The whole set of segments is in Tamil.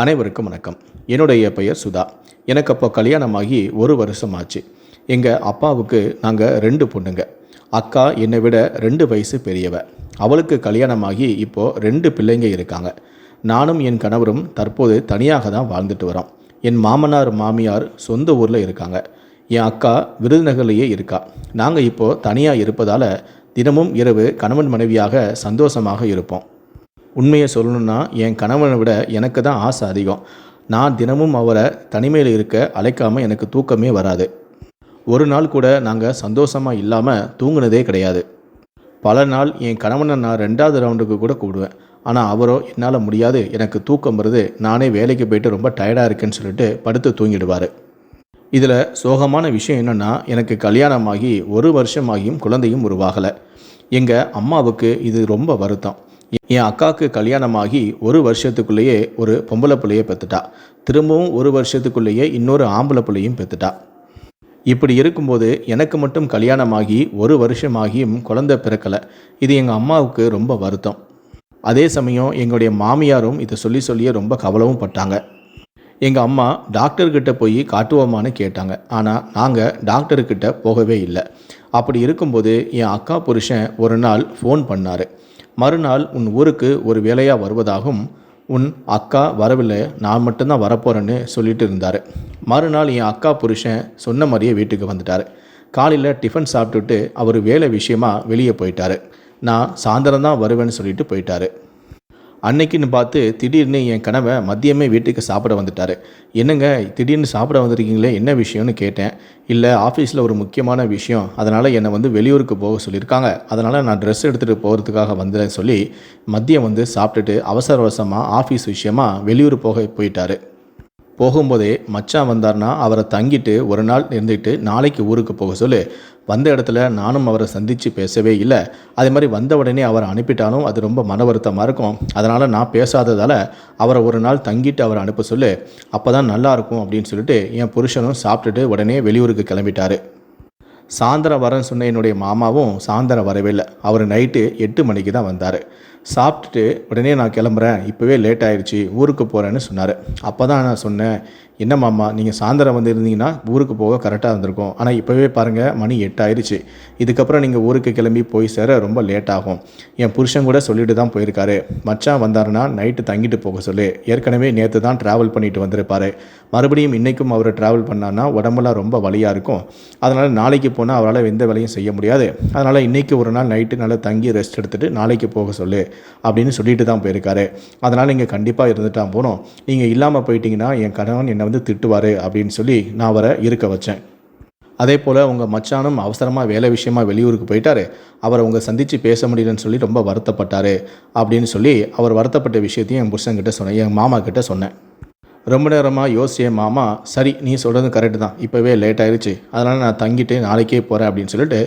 அனைவருக்கும் வணக்கம். என்னுடைய பெயர் சுதா. எனக்கு அப்போ கல்யாணமாகி ஒரு வருஷம் ஆச்சு எங்கள் அப்பாவுக்கு நாங்கள் ரெண்டு பொண்ணுங்க. அக்கா என்னை விட ரெண்டு வயசு பெரியவ. அவளுக்கு கல்யாணமாகி இப்போது ரெண்டு பிள்ளைங்க இருக்காங்க. நானும் என் கணவரும் தற்போது தனியாக தான் வாழ்ந்துட்டு வரோம். என் மாமனார் மாமியார் சொந்த ஊரில் இருக்காங்க. என் அக்கா விருதுநகர்லேயே இருக்கா. நாங்கள் இப்போது தனியாக இருப்பதால் தினமும் இரவு கணவன் மனைவியாக சந்தோஷமாக இருப்போம். உண்மையை சொல்லணும்னா என் கணவனை விட எனக்கு தான் ஆசை அதிகம். நான் தினமும் அவரை தனிமையில் இருக்க அழைக்காமல் எனக்கு தூக்கமே வராது. ஒரு நாள் கூட நாங்கள் சந்தோஷமாக இல்லாமல் தூங்குனதே கிடையாது. பல நாள் என் கணவனை நான் ரெண்டாவது ரவுண்டுக்கு கூட கூடுவேன். ஆனால் அவரோ என்னால் முடியாது. எனக்கு தூக்கம் வருது. நானே வேலைக்கு போயிட்டு ரொம்ப டயர்டாக இருக்கேன்னு சொல்லிட்டு படுத்து தூங்கிடுவார். இதில் சோகமான விஷயம் என்னென்னா எனக்கு கல்யாணமாகி ஒரு வருஷமாகியும் குழந்தையும் உருவாகலை. எங்கள் அம்மாவுக்கு இது ரொம்ப வருத்தம். என் அக்காவுக்கு கல்யாணமாகி ஒரு வருஷத்துக்குள்ளேயே ஒரு பொம்பளை பிள்ளையை பெற்றுட்டா திரும்பவும் ஒரு வருஷத்துக்குள்ளேயே இன்னொரு ஆம்பளை பிள்ளையும் பெற்றுட்டா இப்படி இருக்கும்போது எனக்கு மட்டும் கல்யாணமாகி ஒரு வருஷமாகியும் குழந்தை பிறக்கலை. இது எங்கள் அம்மாவுக்கு ரொம்ப வருத்தம். அதே சமயம் எங்களுடைய மாமியாரும் இதை சொல்லி சொல்லியே ரொம்ப கவலவும் பட்டாங்க. எங்கள் அம்மா டாக்டர்கிட்ட போய் காட்டுவோமான்னு கேட்டாங்க. ஆனால் நாங்கள் டாக்டர்கிட்ட போகவே இல்லை. அப்படி இருக்கும்போது என் அக்கா புருஷன் ஒரு நாள் ஃபோன் பண்ணார். மறுநாள் உன் ஊருக்கு ஒரு வேலையாக வருவதாகவும் உன் அக்கா வரவில்லை நான் மட்டும்தான் வரப்போகிறேன்னு சொல்லிட்டு இருந்தார். மறுநாள் என் அக்கா புருஷன் சொன்ன மாதிரியே வீட்டுக்கு வந்துட்டார். காலையில் டிஃபன் சாப்பிட்டுட்டு அவர் வேலை விஷயமா வெளியே போயிட்டார். நான் சாயந்தரம் தான் வருவேன்னு சொல்லிட்டு போயிட்டாரு. அன்னைக்குன்னு பார்த்து திடீர்னு என் கனவை மதியமே வீட்டுக்கு சாப்பிட வந்துட்டார். என்னங்க திடீர்னு சாப்பிட வந்திருக்கீங்களே? என்ன விஷயம்னு கேட்டேன். இல்லை ஆஃபீஸில் ஒரு முக்கியமான விஷயம். அதனால் என்னை வந்து வெளியூருக்கு போக சொல்லியிருக்காங்க. அதனால் நான் ட்ரெஸ் எடுத்துகிட்டு போகிறதுக்காக வந்தேன்னு சொல்லி மதியம் வந்து சாப்பிட்டுட்டு அவசர அவசரமாக ஆஃபீஸ் விஷயமாக வெளியூர் போக போயிட்டார். போகும்போதே மச்சான் வந்தார்னா அவரை தங்கிட்டு ஒரு நாள் இருந்துட்டு நாளைக்கு ஊருக்கு போக சொல்லு. வந்த இடத்துல நானும் அவரை சந்தித்து பேசவே இல்லை. அதே மாதிரி வந்த உடனே அவரை அனுப்பிட்டாலும் அது ரொம்ப மன வருத்தமாக இருக்கும். அதனால் நான் பேசாததால் அவரை ஒரு நாள் தங்கிட்டு அவரை அனுப்ப சொல்லு. அப்போ தான் நல்லாயிருக்கும் அப்படின்னு சொல்லிட்டு என் புருஷனும் சாப்பிட்டுட்டு உடனே வெளியூருக்கு கிளம்பிட்டாரு. சாயந்தரம் வரேன்னு சொன்ன என்னுடைய மாமாவும் சாயந்தரம் வரவே இல்லை. அவர் நைட்டு எட்டு மணிக்கு தான் வந்தார். சாப்பிட்டுட்டு உடனே நான் கிளம்புறேன். இப்போவே லேட் ஆயிடுச்சு ஊருக்கு போகிறேன்னு சொன்னார். அப்போ தான் நான் சொன்னேன் என்ன மாமா நீங்கள் சாயந்தரம் வந்து இருந்தீங்கன்னா ஊருக்கு போக கரெக்டாக இருந்திருக்கும். ஆனால் இப்போவே பாருங்கள் மணி எட்டு ஆயிடுச்சு இதுக்கப்புறம் நீங்கள் ஊருக்கு கிளம்பி போய் சேர ரொம்ப லேட் ஆகும். என் புருஷன் கூட சொல்லிட்டு தான் போயிருக்காரு. மச்சான் வந்தாருன்னா நைட்டு தங்கிட்டு போக சொல்லு. ஏற்கனவே நேற்று தான் ட்ராவல் பண்ணிட்டு வந்திருப்பாரு. மறுபடியும் இன்றைக்கும் அவர் ட்ராவல் பண்ணான்னா உடம்புலாம் ரொம்ப வலியாக இருக்கும். அதனால் நாளைக்கு போனால் அவரால் எந்த வேலையும் செய்ய முடியாது. அதனால் இன்றைக்கி ஒரு நாள் நைட்டு நல்லா தங்கி ரெஸ்ட் எடுத்துகிட்டு நாளைக்கு போக சொல்லு. அப்படின்னு சொல்லிட்டு தான் போயிருக்காரு. அதனால் இங்கே கண்டிப்பாக இருந்துட்டான் போனோம் நீங்கள் இல்லாமல் போயிட்டீங்கன்னா என் கணவன் என்னை வந்து திட்டுவார் அப்படின்னு சொல்லி நான் அவரை இருக்க வச்சேன். அதே போல் உங்கள் மச்சானும் அவசரமாக வேலை விஷயமா வெளியூருக்கு போயிட்டாரு. அவரை உங்கள் சந்தித்து பேச முடியலன்னு சொல்லி ரொம்ப வருத்தப்பட்டார் அப்படின்னு சொல்லி அவர் வருத்தப்பட்ட விஷயத்தையும் என் புருஷன்கிட்ட சொன்னேன். என் மாமா கிட்ட சொன்னேன். ரொம்ப நேரமாக யோசிச்ச மாமா சரி நீ சொல்கிறது கரெக்டு தான். இப்போவே லேட் ஆயிடுச்சு அதனால் நான் தங்கிட்டு நாளைக்கே போகிறேன் அப்படின்னு சொல்லிட்டு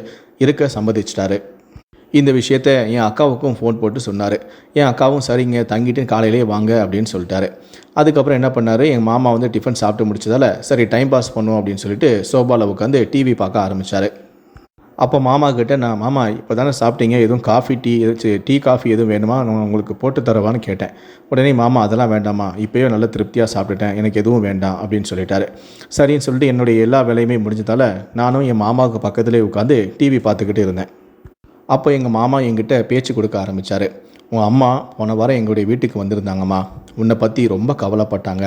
இருக்க சம்மதிச்சிட்டாரு. இந்த விஷயத்த என் அக்காவுக்கும் ஃபோன் போட்டு சொன்னார். என் அக்காவும் சரிங்க தங்கிட்டு காலையிலேயே வாங்க அப்படின்னு சொல்லிட்டாரு. அதுக்கப்புறம் என்ன பண்ணார்? எங்கள் மாமா வந்து டிஃபன் சாப்பிட்டு முடிச்சதால் சரி டைம் பாஸ் பண்ணுவோம் அப்படின்னு சொல்லிட்டு சோபாவில் உட்காந்து டிவி பார்க்க ஆரம்பித்தார் அப்போ மாமா கிட்டே நான் மாமா இப்போ தானே சாப்பிட்டீங்க? எதுவும் காஃபி டீ எதாச்சும் டீ காஃபி எதுவும் வேணுமா? நான் உங்களுக்கு போட்டு தரவான்னு கேட்டேன். உடனே மாமா அதெல்லாம் வேண்டாமா இப்போயே நல்ல திருப்தியாக சாப்பிட்டுட்டேன். எனக்கு எதுவும் வேண்டாம் அப்படின்னு சொல்லிட்டாரு. சரின்னு சொல்லிட்டு என்னுடைய எல்லா வேலையுமே முடிஞ்சதால் நானும் என் மாமாவுக்கு பக்கத்துலேயே உட்காந்து டிவி பார்த்துக்கிட்டு இருந்தேன். அப்போ எங்கள் மாமா என்கிட்ட பேச்சு கொடுக்க ஆரம்பித்தார் உன் அம்மா போன வாரம் எங்களுடைய வீட்டுக்கு வந்திருந்தாங்கம்மா. உன்னை பற்றி ரொம்ப கவலைப்பட்டாங்க.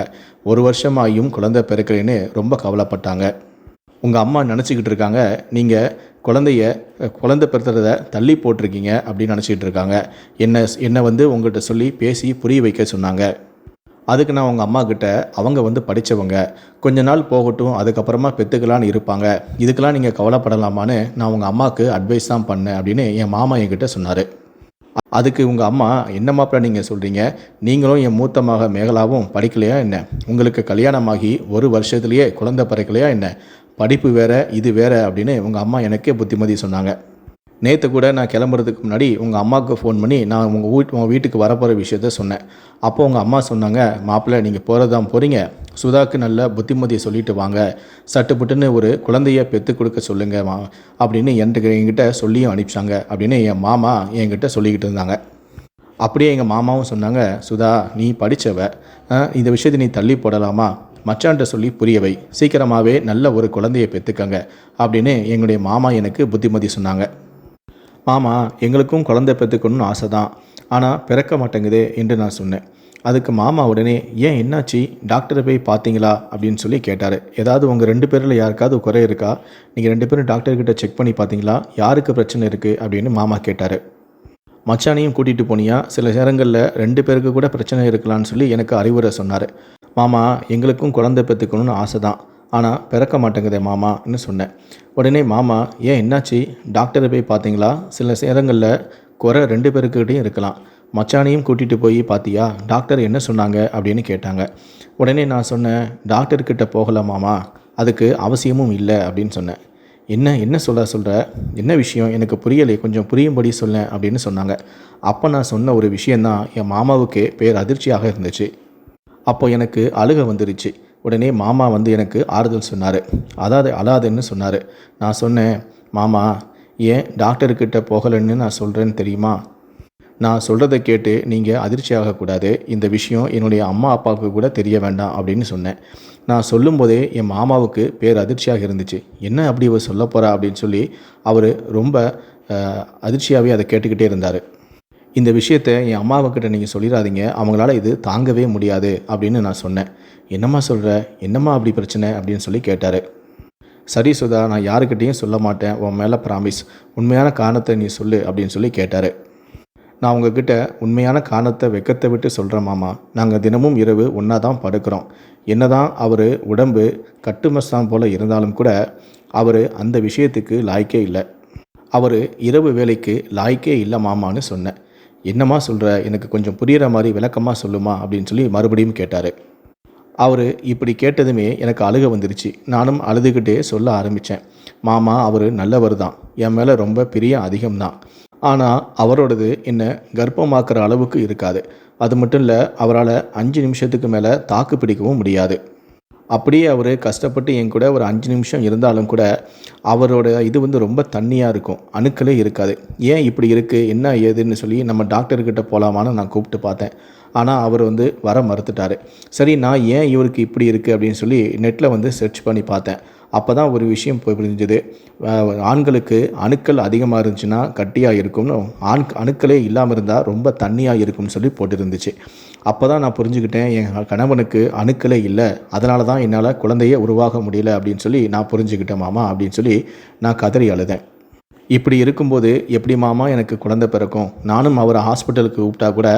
ஒரு வருஷமாகியும் குழந்தை பிறக்கிறேன்னு ரொம்ப கவலைப்பட்டாங்க. உங்கள் அம்மா நினச்சிக்கிட்டு இருக்காங்க. நீங்கள் குழந்தைய குழந்தை பிறக்கிறத தள்ளி போட்டிருக்கீங்க அப்படின்னு நினச்சிக்கிட்டு இருக்காங்க. என்ன என்னை வந்து உங்கள்கிட்ட சொல்லி பேசி புரிய வைக்க சொன்னாங்க. அதுக்கு நான் உங்கள் அம்மா கிட்ட அவங்க வந்து படித்தவங்க கொஞ்ச நாள் போகட்டும் அதுக்கப்புறமா பெற்றுக்கலான்னு இருப்பாங்க. இதுக்கெல்லாம் நீங்கள் கவலைப்படலாமான்னு நான் உங்கள் அம்மாவுக்கு அட்வைஸ் தான் பண்ணேன் அப்படின்னு என் மாமா என்கிட்ட சொன்னார். அதுக்கு உங்கள் அம்மா என்ன மாப்பிள்ள நீங்கள் சொல்கிறீங்க நீங்களும் என் மூத்த மக மேகலாவும் படிக்கலையா என்ன? உங்களுக்கு கல்யாணமாகி ஒரு வருஷத்துலேயே குழந்தை பிறக்கலையா என்ன? படிப்பு வேறு இது வேறு அப்படின்னு உங்கள் அம்மா எனக்கே புத்திமதி சொன்னாங்க. நேற்று கூட நான் கிளம்புறதுக்கு முன்னாடி உங்கள் அம்மாவுக்கு ஃபோன் பண்ணி நான் உங்கள் வீட் உங்கள் வீட்டுக்கு வரப்போகிற விஷயத்த சொன்னேன். அப்போ உங்கள் அம்மா சொன்னாங்க மாப்பிள்ளை நீங்கள் போகிறது தான் போகிறீங்க சுதாக்கு நல்ல புத்திமதியை சொல்லிட்டு வாங்க. சட்டுப்புட்டுன்னு ஒரு குழந்தைய பெற்று கொடுக்க சொல்லுங்க மா அப்படின்னு என்கிட்ட என்கிட்ட சொல்லியும் அனுப்பிச்சாங்க. அப்படின்னு என் மாமா என்கிட்ட சொல்லிக்கிட்டு இருந்தாங்க. அப்படியே எங்கள் மாமாவும் சொன்னாங்க சுதா நீ படித்தவ இந்த விஷயத்தை நீ தள்ளி போடலாமா? மச்சான்ட்ட சொல்லி புரியவை. சீக்கிரமாகவே நல்ல ஒரு குழந்தையை பெற்றுக்கங்க அப்படின்னு எங்களுடைய மாமா எனக்கு புத்திமதி சொன்னாங்க. மாமா எங்களுக்கும் குழந்தை பெற்றுக்கணும்னு ஆசை தான் ஆனால் பிறக்க மாட்டேங்குதே என்று நான் சொன்னேன். அதுக்கு மாமா உடனே ஏன் என்னாச்சு? டாக்டரை போய் பார்த்தீங்களா? அப்படின்னு சொல்லி கேட்டார். ஏதாவது உங்கள் ரெண்டு பேரில் யாருக்காவது குறை இருக்கா? நீங்கள் ரெண்டு பேரும் டாக்டர்கிட்ட செக் பண்ணி பார்த்தீங்களா? யாருக்கு பிரச்சனை இருக்குது அப்படின்னு மாமா கேட்டார். மச்சானையும் கூட்டிகிட்டு போனியா? சில நேரங்களில் ரெண்டு பேருக்கு கூட பிரச்சனை இருக்கலாம்னு சொல்லி எனக்கு அறிவுரை சொன்னார். மாமா எங்களுக்கும் குழந்தை பெற்றுக்கணும்னு ஆசை தான் ஆனால் பிறக்க மாட்டேங்குதே மாமான்னு சொன்னேன். உடனே மாமா ஏன் என்னாச்சு? டாக்டரை போய் பார்த்தீங்களா? சில நேரங்களில் குறை ரெண்டு பேருக்கிட்டையும் இருக்கலாம். மச்சானையும் கூட்டிகிட்டு போய் பார்த்தியா? டாக்டர் என்ன சொன்னாங்க? அப்படின்னு கேட்டாங்க. உடனே நான் சொன்னேன் டாக்டர்கிட்ட போகலாமாமா அதுக்கு அவசியமும் இல்லை அப்படின்னு சொன்னேன். என்ன என்ன சொல்ல சொல்கிற என்ன விஷயம்? எனக்கு புரியலை. கொஞ்சம் புரியும்படி சொல்ல அப்படின்னு சொன்னாங்க. அப்போ நான் சொன்ன ஒரு விஷயந்தான் என் மாமாவுக்கு பேர் அதிர்ச்சியாக இருந்துச்சு. அப்போ எனக்கு அழுக வந்துருச்சு. உடனே மாமா வந்து எனக்கு ஆறுதல் சொன்னார். அதாவது அழாதுன்னு சொன்னார். நான் சொன்னேன் மாமா ஏன் டாக்டர்கிட்ட போகலைன்னு நான் சொல்கிறேன்னு தெரியுமா? நான் சொல்கிறத கேட்டு நீங்கள் அதிர்ச்சி ஆகக்கூடாது. இந்த விஷயம் என்னுடைய அம்மா அப்பாவுக்கு கூட தெரிய வேண்டாம் அப்படின்னு சொன்னேன். நான் சொல்லும்போதே என் மாமாவுக்கு பேர் அதிர்ச்சியாக இருந்துச்சு. என்ன அப்படி இவர் சொல்ல போகிறா அப்படின்னு சொல்லி அவர் ரொம்ப அதிர்ச்சியாகவே அதை கேட்டுக்கிட்டே இருந்தார். இந்த விஷயத்தை என் அம்மாவுக்கிட்ட நீங்கள் சொல்லிடாதீங்க. அவங்களால இது தாங்கவே முடியாது அப்படின்னு நான் சொன்னேன். என்னம்மா சொல்கிற என்னம்மா அப்படி பிரச்சனை? அப்படின்னு சொல்லி கேட்டார். சரி சுதா நான் யாருக்கிட்டேயும் சொல்ல மாட்டேன். உன் மேலே ப்ராமிஸ் உண்மையான காரணத்தை நீ சொல்லு அப்படின்னு சொல்லி கேட்டார். நான் உங்ககிட்ட உண்மையான காரணத்தை வெக்கத்தை விட்டு சொல்கிறேன் மாமா. நாங்கள் தினமும் இரவு ஒன்றா தான் படுக்கிறோம். என்னதான் அவர் உடம்பு கட்டுமஸ்தான் போல் இருந்தாலும் கூட அவர் அந்த விஷயத்துக்கு லாய்க்கே இல்லை. அவர் இரவு வேலைக்கு லாய்க்கே இல்லை மாமான்னு சொன்னேன். என்னம்மா சொல்கிற எனக்கு கொஞ்சம் புரிகிற மாதிரி விளக்கமாக சொல்லுமா? அப்படின்னு சொல்லி மறுபடியும் கேட்டார். அவர் இப்படி கேட்டதுமே எனக்கு அழுக வந்துருச்சு. நானும் அழுதுகிட்டே சொல்ல ஆரம்பித்தேன் மாமா அவர் நல்லவர் தான். என் மேலே ரொம்ப பிரியம் அதிகம்தான் ஆனால் அவரோடது என்னை கர்ப்பமாக்குற அளவுக்கு இருக்காது. அது மட்டும் இல்லை அவரால் அஞ்சு நிமிஷத்துக்கு மேலே தாக்கு பிடிக்கவும் முடியாது. அப்படியே அவர் கஷ்டப்பட்டு என் கூட ஒரு அஞ்சு நிமிஷம் இருந்தாலும் கூட அவரோட இது வந்து ரொம்ப தண்ணியாக இருக்கும். அணுக்களே இருக்காது. ஏன் இப்படி இருக்குது என்ன ஏதுன்னு சொல்லி நம்ம டாக்டர்கிட்ட போகலாமான்னு நான் கூப்பிட்டு பார்த்தேன். ஆனால் அவர் வந்து வர மறுத்துட்டார். சரி நான் ஏன் இவருக்கு இப்படி இருக்குது அப்படின்னு சொல்லி நெட்டில் வந்து சர்ச் பண்ணி பார்த்தேன். அப்போ தான் ஒரு விஷயம் போய் புரிஞ்சுது. ஆண்களுக்கு அணுக்கள் அதிகமாக இருந்துச்சுன்னா கட்டியாக இருக்கும்னு ஆண் அணுக்களே இல்லாமல் இருந்தால் ரொம்ப தண்ணியாக இருக்கும்னு சொல்லி போட்டிருந்துச்சு. அப்போ தான் நான் புரிஞ்சுக்கிட்டேன் என் கணவனுக்கு அணுக்களே இல்லை. அதனால தான் என்னால் குழந்தையே உருவாக முடியல அப்படின்னு சொல்லி நான் புரிஞ்சுக்கிட்டேன் மாமா அப்படின்னு சொல்லி நான் கதறி அழுதேன். இப்படி இருக்கும்போது எப்படி மாமா எனக்கு குழந்தை பிறக்கும்? நானும் அவரை ஹாஸ்பிட்டலுக்கு கூப்பிட்டா கூட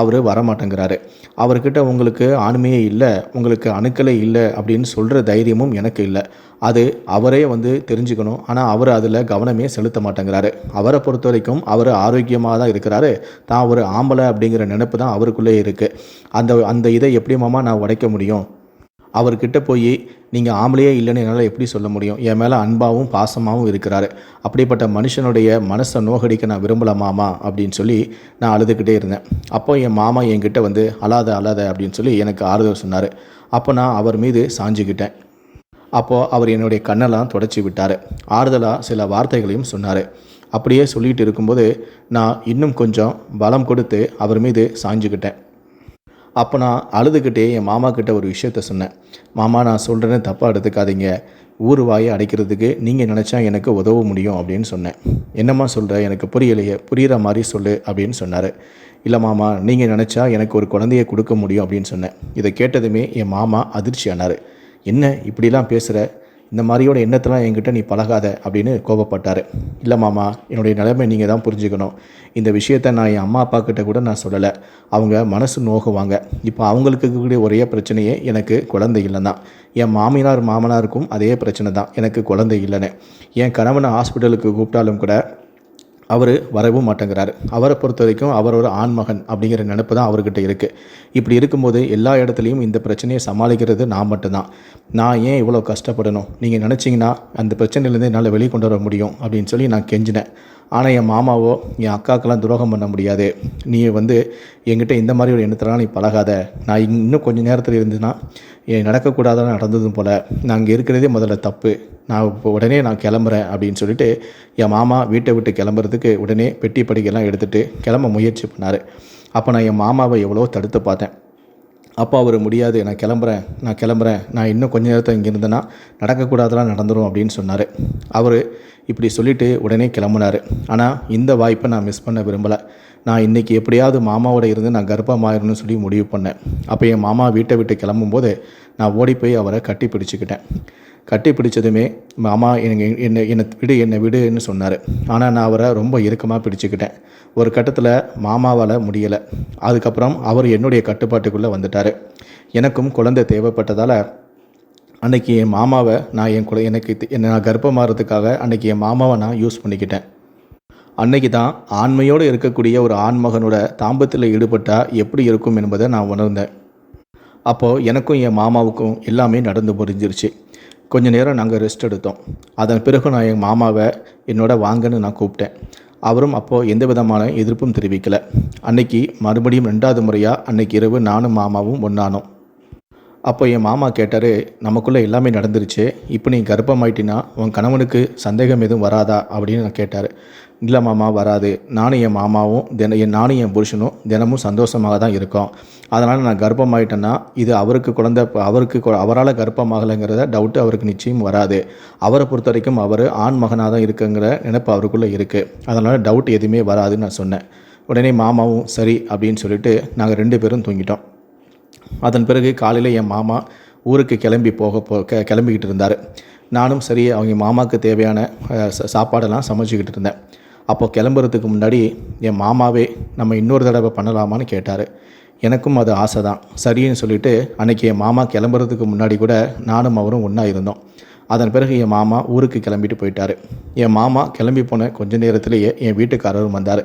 அவர் வரமாட்டேங்கிறாரு. அவர்கிட்ட உங்களுக்கு ஆண்மையே இல்லை உங்களுக்கு அணுக்களே இல்லை அப்படின்னு சொல்கிற தைரியமும் எனக்கு இல்லை. அது அவரே வந்து தெரிஞ்சுக்கணும். ஆனால் அவர் அதில் கவனமே செலுத்த மாட்டேங்கிறாரு. அவரை பொறுத்த வரைக்கும் அவர் ஆரோக்கியமாக தான் இருக்கிறாரு. தான் ஒரு ஆம்பளை அப்படிங்கிற நினைப்பு தான் அவருக்குள்ளே இருக்குது அந்த அந்த இதை எப்படி மாமா நான் உடைக்க முடியும்? அவர்கிட்ட போய் நீங்கள் ஆம்பளையே இல்லைன்னு என்னால் எப்படி சொல்ல முடியும்? என் மேலே அன்பாகவும் பாசமாகவும் இருக்கிறாரு. அப்படிப்பட்ட மனுஷனுடைய மனசை நோகடிக்க நான் விரும்பலாமாமா அப்படின்னு சொல்லி நான் அழுதுகிட்டே இருந்தேன். அப்போ என் மாமா என்கிட்ட வந்து அழாத அழாத அப்படின்னு சொல்லி எனக்கு ஆறுதல் சொன்னார். அப்போ நான் அவர் மீது சாஞ்சுக்கிட்டேன் அப்போது அவர் என்னுடைய கண்ணெல்லாம் தொடச்சி விட்டார். ஆறுதலாக சில வார்த்தைகளையும் சொன்னார். அப்படியே சொல்லிட்டு இருக்கும்போது நான் இன்னும் கொஞ்சம் பலம் கொடுத்து அவர் மீது சாஞ்சுக்கிட்டேன் அப்போ நான் அழுதுகிட்டே என் மாமா கிட்ட ஒரு விஷயத்த சொன்னேன். மாமா நான் சொல்கிறேன்னு தப்பாக எடுத்துக்காதீங்க. ஊர் வாயை அடைக்கிறதுக்கு நீங்கள் நினச்சா எனக்கு உதவ முடியும் அப்படின்னு சொன்னேன். என்னம்மா சொல்கிற எனக்கு புரியலையே. புரிகிற மாதிரி சொல்லு அப்படின்னு சொன்னார். இல்லை மாமா நீங்கள் நினச்சா எனக்கு ஒரு குழந்தைய கொடுக்க முடியும் அப்படின்னு சொன்னேன். இதை கேட்டதுமே என் மாமா அதிர்ச்சி ஆனார். என்ன? இப்படிலாம் பேசுகிற இந்த மாதிரியோட எண்ணத்தெல்லாம் என்கிட்ட நீ பழகாத அப்படின்னு கோபப்பட்டார். இல்லை மாமா என்னுடைய நிலைமை நீங்கள் தான் புரிஞ்சுக்கணும். இந்த விஷயத்த நான் என் அம்மா அப்பா கிட்ட கூட நான் சொல்லலை. அவங்க மனசு நோகுவாங்க. இப்போ அவங்களுக்கு கூடிய ஒரே பிரச்சனையே எனக்கு குழந்தை இல்லைன்னா. என் மாமியார் மாமனாருக்கும் அதே பிரச்சனை தான். எனக்கு குழந்தை இல்லைன்னு. என் கணவனை ஹாஸ்பிட்டலுக்கு கூப்பிட்டாலும் கூட அவர் வரவும் மாட்டேங்கிறாரு. அவரை பொறுத்த வரைக்கும் அவர் ஒரு ஆண்மகன் அப்படிங்கிற நினப்பு தான் அவர்கிட்ட இருக்குது இப்படி இருக்கும்போது எல்லா இடத்துலையும் இந்த பிரச்சனையை சமாளிக்கிறது நான் மட்டும்தான். நான் ஏன் இவ்வளோ கஷ்டப்படணும்? நீங்கள் நினச்சிங்கன்னா அந்த பிரச்சனையிலேருந்து என்னால் வெளியே கொண்டு வர முடியும் அப்படின்னு சொல்லி நான் கெஞ்சினேன். ஆனால் என் மாமாவோ என் அக்காக்கெல்லாம் துரோகம் பண்ண முடியாது. நீ வந்து என்கிட்ட இந்த மாதிரி ஒரு எண்ணத்தெல்லாம் நீ பழகாத. நான் இன்னும் கொஞ்சம் நேரத்தில் இருந்துன்னா என் நடக்கக்கூடாதான் நடந்ததும் போல் நான் இங்கே இருக்கிறதே முதல்ல தப்பு. நான் இப்போ உடனே நான் கிளம்புறேன் அப்படின்னு சொல்லிட்டு என் மாமா வீட்டை விட்டு கிளம்புறதுக்கு உடனே பெட்டி படிக்கெல்லாம் எடுத்துகிட்டு கிளம்ப முயற்சி பண்ணார். அப்போ நான் என் மாமாவை எவ்வளோ தடுத்து பார்த்தேன். அப்போ அவர் முடியாது நான் கிளம்புறேன் நான் கிளம்புறேன் நான் இன்னும் கொஞ்ச நேரத்தை இங்கே இருந்தேன்னா நடக்கக்கூடாதெல்லாம் நடந்துடும் அப்படின்னு சொன்னார். அவர் இப்படி சொல்லிவிட்டு உடனே கிளம்புனார். ஆனால் இந்த வாய்ப்பை நான் மிஸ் பண்ண விரும்பலை. நான் இன்றைக்கி எப்படியாவது மாமாவோட இருந்து நான் கர்ப்பமாயிரணும்னு சொல்லி முடிவு பண்ணேன். அப்போ என் மாமா வீட்டை விட்டு கிளம்பும்போது நான் ஓடி போய் அவரை கட்டி பிடிச்சிக்கிட்டேன். கட்டி பிடிச்சதுமே மாமா எனக்கு என்னை என்னை விடு என்னை விடுன்னு சொன்னார். ஆனால் நான் அவரை ரொம்ப இறுக்கமாக பிடிச்சிக்கிட்டேன். ஒரு கட்டத்தில் மாமாவால் முடியலை. அதுக்கப்புறம் அவர் என்னுடைய கட்டுப்பாட்டுக்குள்ளே வந்துட்டார். எனக்கும் குழந்தை தேவைப்பட்டதால் அன்னைக்கு என் மாமாவை நான் என் குழ எனக்கு என்னை நான் கர்ப்பமாகறதுக்காக அன்றைக்கி என் மாமாவை நான் யூஸ் பண்ணிக்கிட்டேன். அன்னைக்கு தான் ஆண்மையோடு இருக்கக்கூடிய ஒரு ஆண்மகனோட தாம்பத்தில் ஈடுபட்டால் எப்படி இருக்கும் என்பதை நான் உணர்ந்தேன். அப்போது எனக்கும் என் மாமாவுக்கும் எல்லாமே நடந்து புரிஞ்சிருச்சு. கொஞ்ச நேரம் நாங்கள் ரெஸ்ட் எடுத்தோம். அதன் பிறகு நான் என் மாமாவை என்னோட வாங்கன்னு நான் கூப்பிட்டேன். அவரும் அப்போது எந்த விதமான எதிர்ப்பும் தெரிவிக்கலை. அன்னைக்கு மறுபடியும் ரெண்டாவது முறையாக அன்னைக்கு இரவு நானும் மாமாவும் ஒன்றானோம் அப்போ என் மாமா கேட்டார் நமக்குள்ளே எல்லாமே நடந்துருச்சு. இப்போ நீ கர்ப்பமாயிட்டினா உன் கணவனுக்கு சந்தேகம் எதுவும் வராதா? அப்படின்னு நான் கேட்டார். இல்லை மாமா வராது. நானும் என் மாமாவும் தின என் நானும் என் புருஷனும் தினமும் சந்தோஷமாக தான் இருக்கோம். அதனால் நான் கர்ப்பமாயிட்டேன்னா இது அவருக்கு குழந்த அவருக்கு அவரால் கர்ப்பமாகலைங்கிறத டவுட்டு அவருக்கு நிச்சயம் வராது. அவரை பொறுத்த வரைக்கும் அவர் ஆண் மகனாக தான் இருக்குங்கிற நினைப்பு அவருக்குள்ளே இருக்குது அதனால் டவுட் எதுவுமே வராதுன்னு நான் சொன்னேன். உடனே மாமாவும் சரி அப்படின்னு சொல்லிட்டு நாங்கள் ரெண்டு பேரும் தூங்கிட்டோம். அதன் பிறகு காலையில் என் மாமா ஊருக்கு கிளம்பி போக போ க கிளம்பிக்கிட்டு இருந்தார். நானும் சரி அவங்க மாமாவுக்கு தேவையான சாப்பாடெல்லாம் சமைச்சிக்கிட்டு இருந்தேன். அப்போ கிளம்புறதுக்கு முன்னாடி என் மாமாவே நம்ம இன்னொரு தடவை பண்ணலாமான்னு கேட்டார். எனக்கும் அது ஆசை தான் சரின்னு சொல்லிட்டு அன்றைக்கி என் மாமா கிளம்புறதுக்கு முன்னாடி கூட நானும் அவரும் ஒன்றா இருந்தோம். அதன் பிறகு என் மாமா ஊருக்கு கிளம்பிட்டு போயிட்டார். என் மாமா கிளம்பி போன கொஞ்ச நேரத்திலேயே என் வீட்டுக்காரரும் வந்தார்.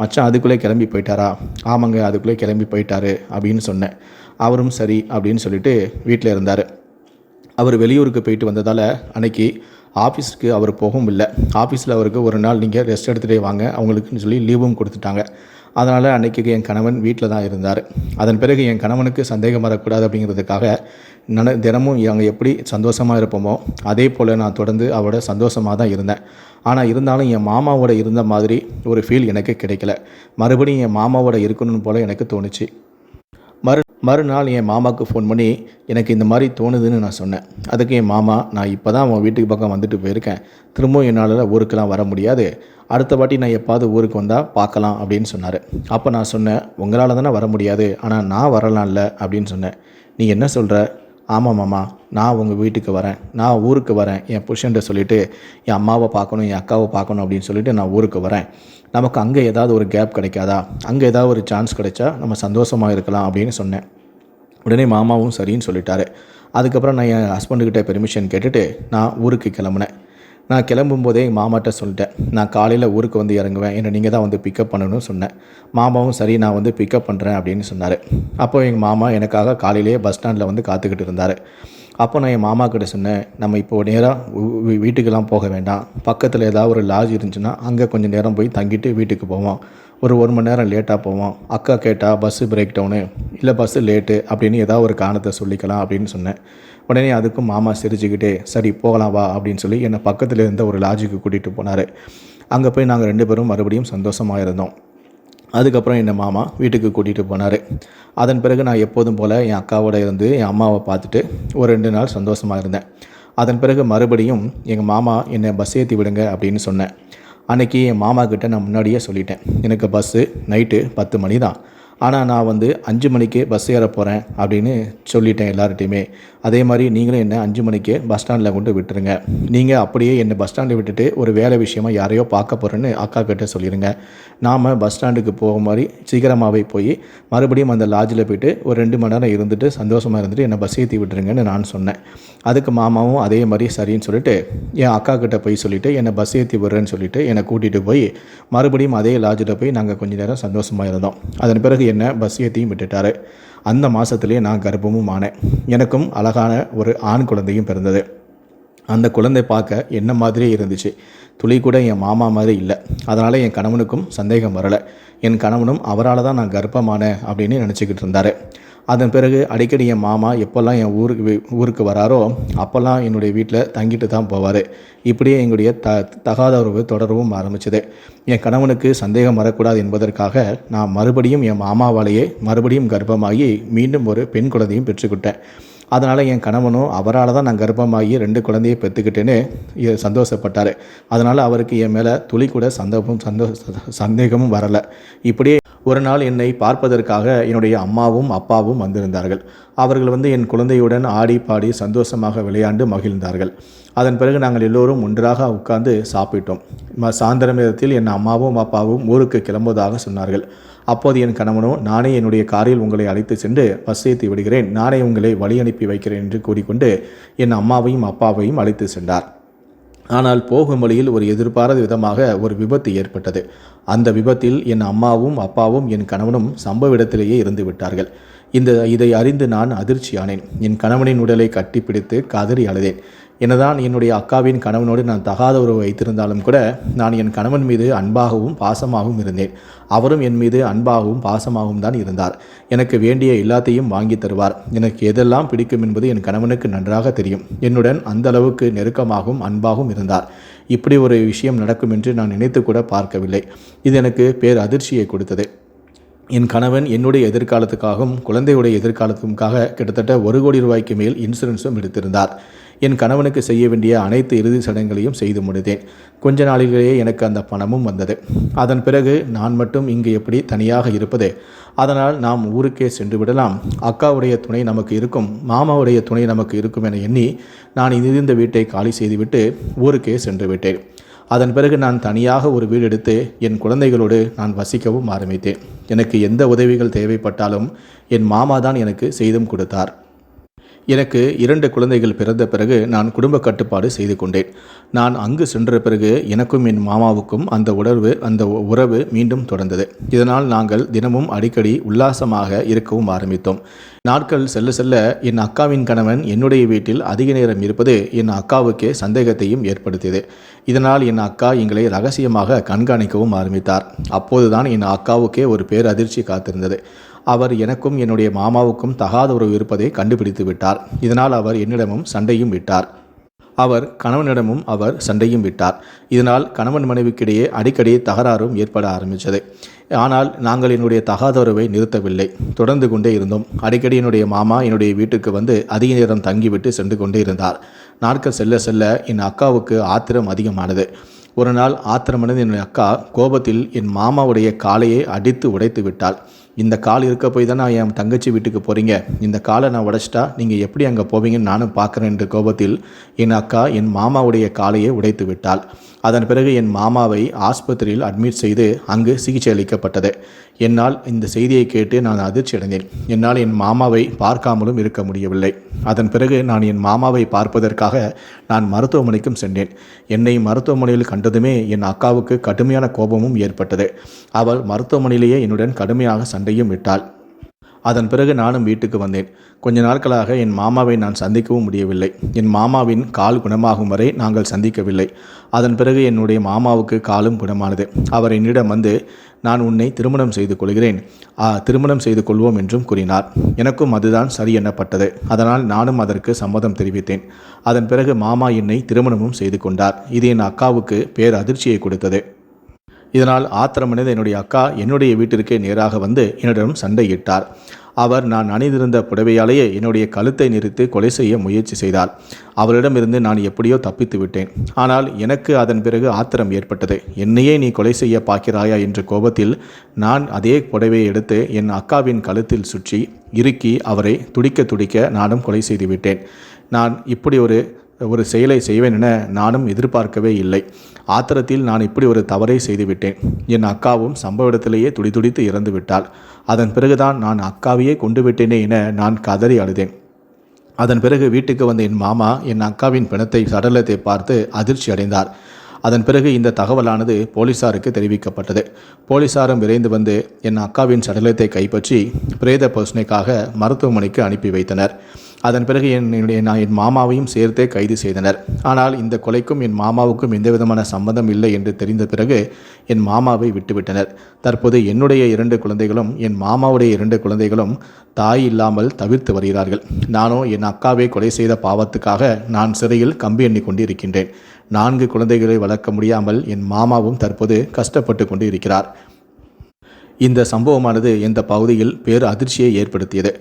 மச்சான் அதுக்குள்ளே கிளம்பி போயிட்டாரா? ஆமாங்க அதுக்குள்ளே கிளம்பி போயிட்டாரு அப்படின்னு சொன்னேன். அவரும் சரி அப்படின்னு சொல்லிட்டு வீட்டில் இருந்தார். அவர் வெளியூருக்கு போயிட்டு வந்ததால் அன்னைக்கு ஆஃபீஸ்க்கு அவர் போகவும் இல்லை. ஆஃபீஸில் அவருக்கு ஒரு நாள் நீங்கள் ரெஸ்ட் எடுத்துகிட்டே வாங்க அவங்களுக்குன்னு சொல்லி லீவும் கொடுத்துட்டாங்க. அதனால் அன்னைக்கு என் கணவன் வீட்டில் தான் இருந்தார். அதன் பிறகு என் கணவனுக்கு சந்தேகம் வரக்கூடாது அப்படிங்கிறதுக்காக நன தினமும் அங்கே எப்படி சந்தோஷமாக இருப்போமோ அதே போல் நான் தொடர்ந்து அவரோட சந்தோஷமாக தான் இருந்தேன். ஆனால் இருந்தாலும் என் மாமாவோட இருந்த மாதிரி ஒரு ஃபீல் எனக்கு கிடைக்கல. மறுபடியும் என் மாமாவோட இருக்கணும்னு போல் எனக்கு தோணுச்சு. மறுநாள் என் மாமாவுக்கு ஃபோன் பண்ணி எனக்கு இந்த மாதிரி தோணுதுன்னு நான் சொன்னேன். அதுக்கு என் மாமா நான் இப்போ தான் உன் வீட்டுக்கு பக்கம் வந்துட்டு போயிருக்கேன். திரும்பவும் என்னால் ஊருக்கெலாம் வர முடியாது. அடுத்த வாட்டி நான் எப்பாவது ஊருக்கு வந்தால் பார்க்கலாம் அப்படின்னு சொன்னார். அப்போ நான் சொன்னேன் உங்களால் தானே வர முடியாது. ஆனால் நான் வரலாம்ல அப்படின்னு சொன்னேன். நீ என்ன சொல்கிற ஆமாம் மாமா நான் உங்கள் வீட்டுக்கு வரேன். நான் ஊருக்கு வரேன். என் புருஷன்ட்ட சொல்லிவிட்டு என் அம்மாவை பார்க்கணும் என் அக்காவை பார்க்கணும் அப்படின்னு சொல்லிட்டு நான் ஊருக்கு வரேன். நமக்கு அங்கே ஏதாவது ஒரு கேப் கிடைக்காதா? அங்கே ஏதாவது ஒரு சான்ஸ் கிடைச்சா நம்ம சந்தோஷமாக இருக்கலாம் அப்படின்னு சொன்னேன். உடனே மாமாவும் சரின்னு சொல்லிட்டாரு. அதுக்கப்புறம் நான் என் ஹஸ்பண்டுக்கிட்ட பெர்மிஷன் கேட்டுட்டு நான் ஊருக்கு கிளம்புனேன். நான் கிளம்பும்போதே எங்கள் மாமாட்ட சொல்லிட்டேன். நான் காலையில் ஊருக்கு வந்து இறங்குவேன். என்னை நீங்கள் தான் வந்து பிக்கப் பண்ணணும்னு சொன்னேன். மாமாவும் சரி நான் வந்து பிக்கப் பண்ணுறேன் அப்படின்னு சொன்னார். அப்போ எங்கள் மாமா எனக்காக காலையிலேயே பஸ் ஸ்டாண்டில் வந்து காத்துக்கிட்டு இருந்தார். அப்போ நான் என் மாமா கிட்ட சொன்னேன் நம்ம இப்போ நேராக வீட்டுக்கெல்லாம் போக வேண்டாம். பக்கத்தில் ஏதாவது ஒரு லாட்ஜ் இருந்துச்சுன்னா அங்கே கொஞ்சம் நேரம் போய் தங்கிட்டு வீட்டுக்கு போவோம். ஒரு ஒரு மணி நேரம் லேட்டாக போவோம். அக்கா கேட்டால் பஸ்ஸு பிரேக் டவுனு இல்லை பஸ்ஸு லேட்டு அப்படின்னு ஏதாவது ஒரு காரணத்தை சொல்லிக்கலாம் அப்படின்னு சொன்னேன். உடனே அதுக்கும் மாமா சிரிச்சுக்கிட்டே சரி போகலாம் வா அப்படின்னு சொல்லி என்னை பக்கத்தில் இருந்த ஒரு லாட்ஜுக்கு கூட்டிகிட்டு போனார். அங்கே போய் நாங்கள் ரெண்டு பேரும் மறுபடியும் சந்தோஷமாக இருந்தோம். அதுக்கப்புறம் என் மாமா வீட்டுக்கு கூட்டிகிட்டு போனார். அதன் பிறகு நான் எப்போதும் போல் என் அக்காவோட இருந்து என் அம்மாவை பார்த்துட்டு ஒரு ரெண்டு நாள் சந்தோஷமாக இருந்தேன். அதன் பிறகு மறுபடியும் எங்கள் மாமா என்னை பஸ் ஏற்றி விடுங்க அப்படின்னு சொன்னேன். அன்றைக்கி என் மாமா கிட்ட நான் முன்னாடியே சொல்லிட்டேன். எனக்கு பஸ்ஸு நைட்டு பத்து மணி தான் ஆனால் நான் வந்து அஞ்சு மணிக்கு பஸ் ஏற போகிறேன் அப்படின்னு சொல்லிட்டேன் எல்லார்ட்டையுமே அதே மாதிரி நீங்களும் என்ன அஞ்சு மணிக்கு பஸ் ஸ்டாண்டில் கொண்டு விட்டுருங்க. நீங்கள் அப்படியே என்னை பஸ் ஸ்டாண்டில் விட்டுட்டு ஒரு வேலை விஷயமா யாரையோ பார்க்க போகிறேன்னு அக்கா கிட்ட சொல்லிடுங்க நாம் பஸ் ஸ்டாண்டுக்கு போக மாதிரி சீக்கிரமாகவே போய் மறுபடியும் அந்த லாட்ஜில் போயிட்டு ஒரு ரெண்டு மணி நேரம் இருந்துட்டு சந்தோஷமாக இருந்துட்டு என்னை பஸ் ஏற்றி விட்டுருங்கன்னு நான் சொன்னேன். அதுக்கு மாமாவும் அதே மாதிரி சரின்னு சொல்லிட்டு என் அக்கா கிட்ட போய் சொல்லிவிட்டு என்னை பஸ் ஏற்றி விடுறேன்னு சொல்லிட்டு என்னை கூட்டிகிட்டு போய் மறுபடியும் அதே லாட்ஜில் போய் நாங்கள் கொஞ்ச நேரம் சந்தோஷமாக இருந்தோம். அதன் பிறகு என்ன பஸ் ஏற்றியும் விட்டுட்டாரு. அந்த மாதத்துலேயே நான் கர்ப்பமும் ஆனேன். எனக்கும் அழகான ஒரு ஆண் குழந்தையும் பிறந்தது. அந்த குழந்தை பார்க்க என்ன மாதிரியே இருந்துச்சு. துளி கூட என் மாமா மாதிரி இல்லை. அதனால் என் கணவனுக்கும் சந்தேகம் வரலை. என் கணவனும் அவரால் தான் நான் கர்ப்பமான அப்படின்னு நினச்சிக்கிட்டு இருந்தார். அதன் பிறகு அடிக்கடி என் மாமா எப்போல்லாம் என் ஊருக்கு ஊருக்கு வராரோ அப்போல்லாம் என்னுடைய வீட்டில் தங்கிட்டு தான் போவார். இப்படியே எங்களுடைய த தகாத உறவு தொடரவும் ஆரம்பிச்சது. என் கணவனுக்கு சந்தேகம் வரக்கூடாது என்பதற்காக நான் மறுபடியும் என் மாமாவாலேயே மறுபடியும் கர்ப்பமாகி மீண்டும் ஒரு பெண் குழந்தையும் பெற்றுக்கிட்டேன் அதனால் என் கணவனும் அவரால் தான் நான் கர்ப்பமாகி ரெண்டு குழந்தையை பெற்றுக்கிட்டேன்னு சந்தோஷப்பட்டார். அதனால் அவருக்கு என் மேலே துளி கூட சந்தோஷம் சந்தோ சந்தேகமும் வரலை. இப்படியே ஒரு நாள் என்னை பார்ப்பதற்காக என்னுடைய அம்மாவும் அப்பாவும் வந்திருந்தார்கள். அவர்கள் வந்து என் குழந்தையுடன் ஆடி பாடி சந்தோஷமாக விளையாண்டு மகிழ்ந்தார்கள். அதன் பிறகு நாங்கள் எல்லோரும் ஒன்றாக உட்கார்ந்து சாப்பிட்டோம். ம- சாயந்தர நேரத்தில் என் அம்மாவும் அப்பாவும் ஊருக்கு கிளம்புவதாக சொன்னார்கள். அப்போது என் கணவனோ நானே என்னுடைய காரில் உங்களை அழைத்து சென்று பஸ் ஏற்றி விடுகிறேன். நானே உங்களை வழி அனுப்பி வைக்கிறேன் என்று கூறிக்கொண்டு என் அம்மாவையும் அப்பாவையும் அழைத்து சென்றார். ஆனால் போகும் வழியில் ஒரு எதிர்பாராத விதமாக ஒரு விபத்து ஏற்பட்டது. அந்த விபத்தில் என் அம்மாவும் அப்பாவும் என் கணவனும் சம்பவ இடத்திலேயே இருந்து விட்டார்கள். இந்த இதை அறிந்து நான் அதிர்ச்சியானேன். என் கணவனின் உடலை கட்டிப்பிடித்து கதறி அழுதேன். என்னதான் என்னுடைய அக்காவின் கணவனோடு நான் தகாத உறவு வைத்திருந்தாலும் கூட நான் என் கணவன் மீது அன்பாகவும் பாசமாகவும் இருந்தேன். அவரும் என் மீது அன்பாகவும் பாசமாகவும் தான் இருந்தார். எனக்கு வேண்டிய எல்லாத்தையும் வாங்கி தருவார். எனக்கு எதெல்லாம் பிடிக்கும் என்பது என் கணவனுக்கு நன்றாக தெரியும். என்னுடன் அந்த அளவுக்கு நெருக்கமாகவும் அன்பாகவும் இருந்தார். இப்படி ஒரு விஷயம் நடக்கும் என்று நான் நினைத்து கூட பார்க்கவில்லை. இது எனக்கு பேர் அதிர்ச்சியை கொடுத்தது. என் கணவன் என்னுடைய எதிர்காலத்துக்காகவும் குழந்தையுடைய எதிர்காலத்துக்காக கிட்டத்தட்ட ஒரு கோடி ரூபாய்க்கு மேல் இன்சூரன்ஸும் எடுத்திருந்தார். என் கணவனுக்கு செய்ய வேண்டிய அனைத்து இறுதி சடங்குகளையும் செய்து முடித்தேன். கொஞ்ச நாளிலேயே எனக்கு அந்த பணமும் வந்தது. அதன் பிறகு நான் மட்டும் இங்கு எப்படி தனியாக இருப்பது? அதனால் நாம் ஊருக்கே சென்று விடலாம். அக்காவுடைய துணை நமக்கு இருக்கும் மாமாவுடைய துணை நமக்கு இருக்கும் என எண்ணி நான் இருந்த வீட்டை காலி செய்துவிட்டு ஊருக்கே சென்று விட்டேன். அதன் பிறகு நான் தனியாக ஒரு வீடு எடுத்து என் குழந்தைகளோடு நான் வசிக்கவும் ஆரம்பித்தேன். எனக்கு எந்த உதவிகள் தேவைப்பட்டாலும் என் மாமா தான் எனக்கு செய்தும் கொடுத்தார். எனக்கு இரண்டு குழந்தைகள் பிறந்த பிறகு நான் குடும்ப கட்டுப்பாடு செய்து கொண்டேன். நான் அங்கு சென்ற பிறகு எனக்கும் என் மாமாவுக்கும் அந்த உணர்வு அந்த உறவு மீண்டும் தொடர்ந்தது. இதனால் நாங்கள் தினமும் அடிக்கடி உல்லாசமாக இருக்கவும் ஆரம்பித்தோம். நாட்கள் செல்ல செல்ல என் அக்காவின் கணவன் என்னுடைய வீட்டில் அதிக நேரம் இருப்பது என் அக்காவுக்கே சந்தேகத்தையும் ஏற்படுத்தியது. இதனால் என் அக்கா எங்களை ரகசியமாக கண்காணிக்கவும் ஆரம்பித்தார். அப்போதுதான் என் அக்காவுக்கே ஒரு பேரதிர்ச்சி காத்திருந்தது. அவர் எனக்கும் என்னுடைய மாமாவுக்கும் தகாத உறவு இருப்பதை கண்டுபிடித்து விட்டார். இதனால் அவர் என்னிடமும் சண்டையும் விட்டார். அவர் கணவனிடமும் அவர் சண்டையும் விட்டார். இதனால் கணவன் மனைவிக்கிடையே அடிக்கடி தகராறும் ஏற்பட ஆரம்பித்தது. ஆனால் நாங்கள் என்னுடைய தகாத உறவை நிறுத்தவில்லை. தொடர்ந்து கொண்டே இருந்தோம். அடிக்கடி என்னுடைய மாமா என்னுடைய வீட்டுக்கு வந்து அதிக நேரம் தங்கிவிட்டு சென்று கொண்டே இருந்தார். நாட்கள் செல்ல செல்ல என் அக்காவுக்கு ஆத்திரம் அதிகமானது. ஒரு நாள் ஆத்திரமடைந்த என் அக்கா கோபத்தில் என் மாமாவுடைய காலையை அடித்து உடைத்து விட்டாள். இந்த கால் இருக்க போய் தானே என் தங்கச்சி வீட்டுக்கு போகிறீங்க இந்த காலை நான் உடைச்சிட்டா நீங்கள் எப்படி அங்கே போவீங்கன்னு நானும் பார்க்குறேன் என்ற கோபத்தில் என் அக்கா என் மாமாவுடைய காலையை உடைத்து விட்டாள். அதன் பிறகு என் மாமாவை ஆஸ்பத்திரியில் அட்மிட் செய்து அங்கு சிகிச்சை அளிக்கப்பட்டது. என்னால் இந்த செய்தியை கேட்டு நான் அதிர்ச்சி அடைந்தேன் என்னால் என் மாமாவை பார்க்காமலும் இருக்க முடியவில்லை. அதன் பிறகு நான் என் மாமாவை பார்ப்பதற்காக நான் மருத்துவமனைக்கும் சென்றேன். என்னை மருத்துவமனையில் கண்டதுமே என் அக்காவுக்கு கடுமையான கோபமும் ஏற்பட்டது. அவள் மருத்துவமனையிலேயே என்னுடன் கடுமையாக சண்டையும் விட்டாள். அதன் பிறகு நானும் வீட்டுக்கு வந்தேன். கொஞ்ச நாட்களாக என் மாமாவை நான் சந்திக்கவும் முடியவில்லை. என் மாமாவின் கால் குணமாகும் வரை நாங்கள் சந்திக்கவில்லை. அதன் பிறகு என்னுடைய மாமாவுக்கு காலும் குணமானது. அவர் என்னிடம் வந்து நான் உன்னை திருமணம் செய்து கொள்கிறேன். ஆ, திருமணம் செய்து கொள்வோம் என்றும் கூறினார். எனக்கும் அதுதான் சரி எண்ணப்பட்டது. அதனால் நானும் அதற்கு சம்மதம் தெரிவித்தேன். அதன் பிறகு மாமா என்னை திருமணமும் செய்து கொண்டார். இது என் அக்காவுக்கு பேர் அதிர்ச்சியை கொடுத்தது. இதனால் ஆத்திரமடைந்த என்னுடைய அக்கா என்னுடைய வீட்டிற்கே நேராக வந்து என்னிடம் சண்டையிட்டார். அவர் நான் அணிந்திருந்த புடவையாலேயே என்னுடைய கழுத்தை நிறுத்தி கொலை செய்ய முயற்சி செய்தார். அவளிடமிருந்து நான் எப்படியோ தப்பித்து விட்டேன். ஆனால் எனக்கு அதன் பிறகு ஆத்திரம் ஏற்பட்டது. என்னையே நீ கொலை செய்ய பார்க்கிறாயா என்ற கோபத்தில் நான் அதே புடவையை எடுத்து என் அக்காவின் கழுத்தில் சுற்றி இறுக்கி அவரை துடிக்க துடிக்க நானும் கொலை செய்து விட்டேன். நான் இப்படி ஒரு ஒரு செயலை செய்வேன் என நானும் எதிர்பார்க்கவே இல்லை. ஆத்திரத்தில் நான் இப்படி ஒரு தவறை செய்துவிட்டேன். என் அக்காவும் சம்பவ இடத்திலேயே துடிதுடித்து இறந்து விட்டாள் அதன் பிறகுதான் நான் அக்காவையே கொண்டு விட்டேனே என நான் கதறி அழுதேன். அதன் பிறகு வீட்டுக்கு வந்த என் மாமா என் அக்காவின் பிணத்தை சடலத்தை பார்த்து அதிர்ச்சி அடைந்தார். அதன் பிறகு இந்த தகவலானது போலீசாருக்கு தெரிவிக்கப்பட்டது. போலீசாரும் விரைந்து வந்து என் அக்காவின் சடலத்தை கைப்பற்றி பிரேத பரிசோதனைக்காக மருத்துவமனைக்கு அனுப்பி வைத்தனர். அதன் பிறகு என் என்னுடைய நான் என் மாமாவையும் சேர்த்தே கைது செய்தனர். ஆனால் இந்த கொலைக்கும் என் மாமாவுக்கும் எந்த விதமான சம்பந்தம் இல்லை என்று தெரிந்த பிறகு என் மாமாவை விட்டுவிட்டனர். தற்போது என்னுடைய இரண்டு குழந்தைகளும் என் மாமாவுடைய இரண்டு குழந்தைகளும் தாய் இல்லாமல் தவிர்த்து வருகிறார்கள். நானோ என் அக்காவை கொலை செய்த பாவத்துக்காக நான் சிறையில் கம்பி எண்ணி கொண்டு இருக்கின்றேன் நான்கு குழந்தைகளை வளர்க்க முடியாமல் என் மாமாவும் தற்போது கஷ்டப்பட்டு கொண்டு இருக்கிறார் இந்த சம்பவமானது இந்த பகுதியில் பேர் அதிர்ச்சியை ஏற்படுத்தியது?